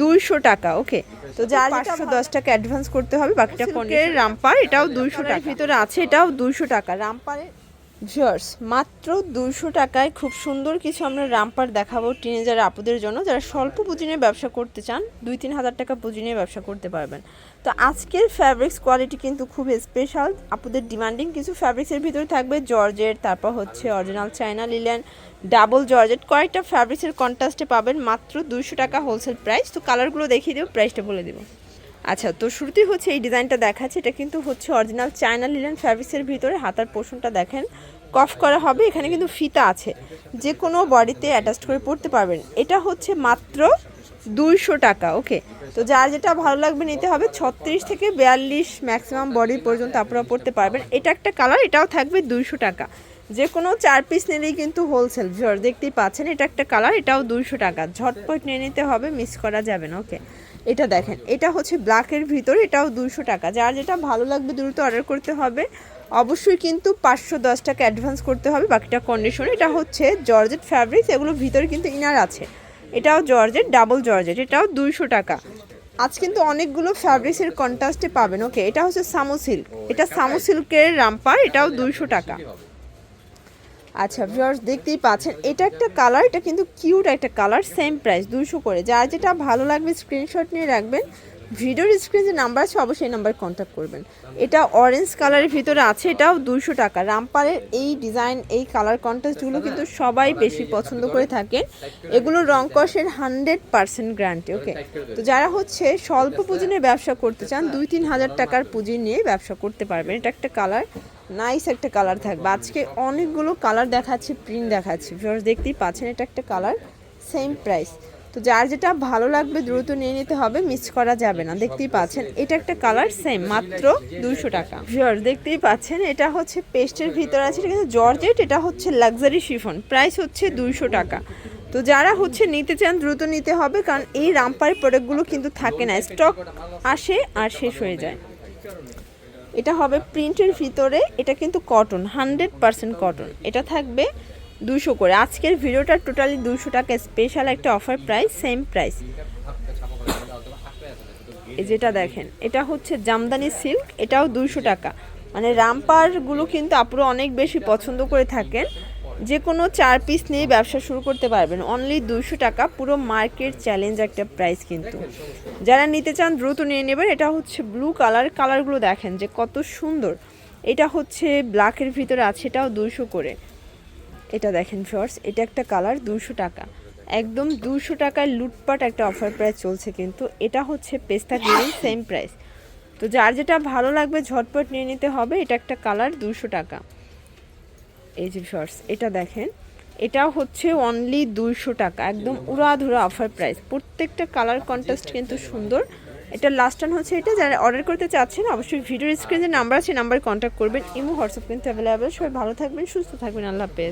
দুইশো টাকা ওকে তো যার পাঁচশো দশ টাকা অ্যাডভান্স করতে হবে বাকিটা কনের রামপার এটাও দুইশো টাকার ভিতরে আছে এটাও দুইশো টাকা। রামপারের ভিউয়ার্স মাত্র দুইশো টাকায় খুব সুন্দর কিছু আমরা রামপার দেখাবো টিনেজার আপুদের জন্য। যারা স্বল্প পুঁজি নিয়ে ব্যবসা করতে চান দুই তিন হাজার টাকা পুঁজি নিয়ে ব্যবসা করতে পারবেন। তো আজকের ফ্যাব্রিক্স কোয়ালিটি কিন্তু খুব স্পেশাল আপুদের ডিমান্ডিং কিছু ফ্যাব্রিক্সের ভিতরে থাকবে জর্জের তারপর হচ্ছে original China linen double georgette. কয়েকটা ফ্যাব্রিক্সের কন্ট্রাস্টে পাবেন মাত্র দুইশো টাকা হোলসেল প্রাইস তো কালারগুলো দেখিয়ে দেবো প্রাইসটা বলে দেবো। আচ্ছা তো শুরুতেই হচ্ছে এই ডিজাইনটা দেখাচ্ছে। এটা কিন্তু হচ্ছে অরিজিনাল চায়না লিলেন ফ্যাব্রিক্সের ভিতরে হাতার পোর্শনটা দেখেন। কফ করা হবে, এখানে কিন্তু ফিতা আছে। যে কোনো বডিতে অ্যাটাচ করে পড়তে পারবেন। এটা হচ্ছে মাত্র দুইশো টাকা ওকে তো যার যেটা ভালো লাগবে নিতে হবে, ছত্রিশ থেকে বিয়াল্লিশ ম্যাক্সিমাম বডি পর্যন্ত আপনারা পড়তে পারবেন। এটা একটা কালার এটাও থাকবে দুইশো টাকা। যে কোনো চার পিস নিলেই কিন্তু হোলসেল ভিওর দেখতেই পাচ্ছেন, এটা একটা কালার এটাও দুইশো টাকা। ঝটপট নিয়ে নিতে হবে মিস করা যাবে না ওকে এটা দেখেন, এটা হচ্ছে ব্ল্যাকের ভিতর, এটাও দুইশো টাকা। যার যেটা ভালো লাগবে দ্রুত অর্ডার করতে হবে। অবশ্যই কিন্তু পাঁচশো দশ টাকা অ্যাডভান্স করতে হবে, বাকিটা কন্ডিশন এটা হচ্ছে জর্জেট ফ্যাব্রিক্স এগুলো ভিতরে কিন্তু ইনার আছে। এটাও জর্জেট ডাবল জর্জেট এটাও দুইশো টাকা। আজ কিন্তু অনেকগুলো ফ্যাব্রিক্সের কন্ট্রাস্টে পাবেন ওকে এটা হচ্ছে সামু সিল্ক এটা সামু সিল্কের রামপার, এটাও দুইশো টাকা। আচ্ছা ভিউয়ার্স দেখতেই পাচ্ছেন, এটা একটা কালার এটা কিন্তু কিউট একটা কালার সেম প্রাইস দুশো করে। যার যেটা ভালো লাগবে স্ক্রিনশট নিয়ে রাখবেন। ভিডিওর স্ক্রিনে যে নাম্বার আছে, অবশ্যই নাম্বার কন্ট্যাক্ট করবেন। এটা অরেঞ্জ কালারের ভিতরে আছে, এটাও দুশো টাকা। রামপালের এই ডিজাইন এই কালার কন্ট্রাস্টগুলো কিন্তু সবাই বেশি পছন্দ করে থাকেন এগুলো রং কষের হান্ড্রেড পার্সেন্ট গ্যারান্টি ওকে তো যারা হচ্ছে স্বল্প পুঁজি নিয়ে ব্যবসা করতে চান, দুই তিন হাজার টাকার পুঁজি নিয়ে ব্যবসা করতে পারবেন। এটা একটা কালার নাইস একটা কালার থাকবে। আজকে অনেকগুলো কালার দেখাচ্ছি প্রিন্ট দেখাচ্ছি। ভিউয়ার্স দেখতেই পাচ্ছেন, এটা একটা কালার সেম প্রাইস তো যার যেটা ভালো লাগবে দ্রুত নিয়ে নিতে হবে মিস করা যাবে না। দেখতেই পাচ্ছেন, এটা একটা কালার সেম মাত্র দুশো টাকা। ভিউয়ার্স দেখতেই পাচ্ছেন, এটা হচ্ছে পেস্টের ভিতরে আছে, এটা কিন্তু জর্জেট এটা হচ্ছে লাক্সারি শিফন প্রাইস হচ্ছে দুইশো টাকা। তো যারা হচ্ছে নিতে চান, দ্রুত নিতে হবে, কারণ এই রামপারের প্রোডাক্টগুলো কিন্তু থাকে না। স্টক আসে আর শেষ হয়ে যায়। এটা হবে প্রিন্টের ভিতরে, এটা কিন্তু কটন হান্ড্রেড পারসেন্ট কটন এটা থাকবে দুশো করে। আজকের ভিডিওটা টোটালি দুশো টাকা স্পেশাল একটা অফার প্রাইস সেম প্রাইস যেটা দেখেন, এটা হচ্ছে জামদানি সিল্ক এটাও দুশো টাকা। মানে রামপারগুলো কিন্তু আপুরো অনেক বেশি পছন্দ করে থাকেন। যে কোনো চার পিস নিয়ে ব্যবসা শুরু করতে পারবেন। অনলি দুশো টাকা, পুরো মার্কেট চ্যালেঞ্জ একটা প্রাইস কিন্তু। যারা নিতে চান, দ্রুত নিয়ে নেবেন। এটা হচ্ছে ব্লু কালার কালারগুলো দেখেন যে কত সুন্দর। এটা হচ্ছে ব্ল্যাকের ভিতরে আছে, এটাও দুশো করে। এটা দেখেন ফ্রস এটা একটা কালার দুশো টাকা। একদম দুশো টাকায় লুটপাট একটা অফার প্রাইস চলছে কিন্তু এটা হচ্ছে পেস্তা গ্রিন সেম প্রাইস তো যার যেটা ভালো লাগবে ঝটপট নিয়ে নিতে হবে, এটা একটা কালার দুশো টাকা। এই যে শর্টস এটা দেখেন। এটা হচ্ছে অনলি দুইশো টাকা, একদম উড়াধুরা অফার প্রাইস প্রত্যেকটা কালার কন্ট্রাস্ট কিন্তু সুন্দর। এটা লাস্ট টান হচ্ছে এটা, যারা অর্ডার করতে চাচ্ছেন, অবশ্যই ভিডিওর স্ক্রিনে নাম্বার আছে নাম্বারে কন্ট্যাক্ট করবেন। ইমো, হোয়াটসঅ্যাপ কিন্তু অ্যাভেলেবেল সবাই ভালো থাকবেন, সুস্থ থাকবেন, আল্লাহ হাফেজ।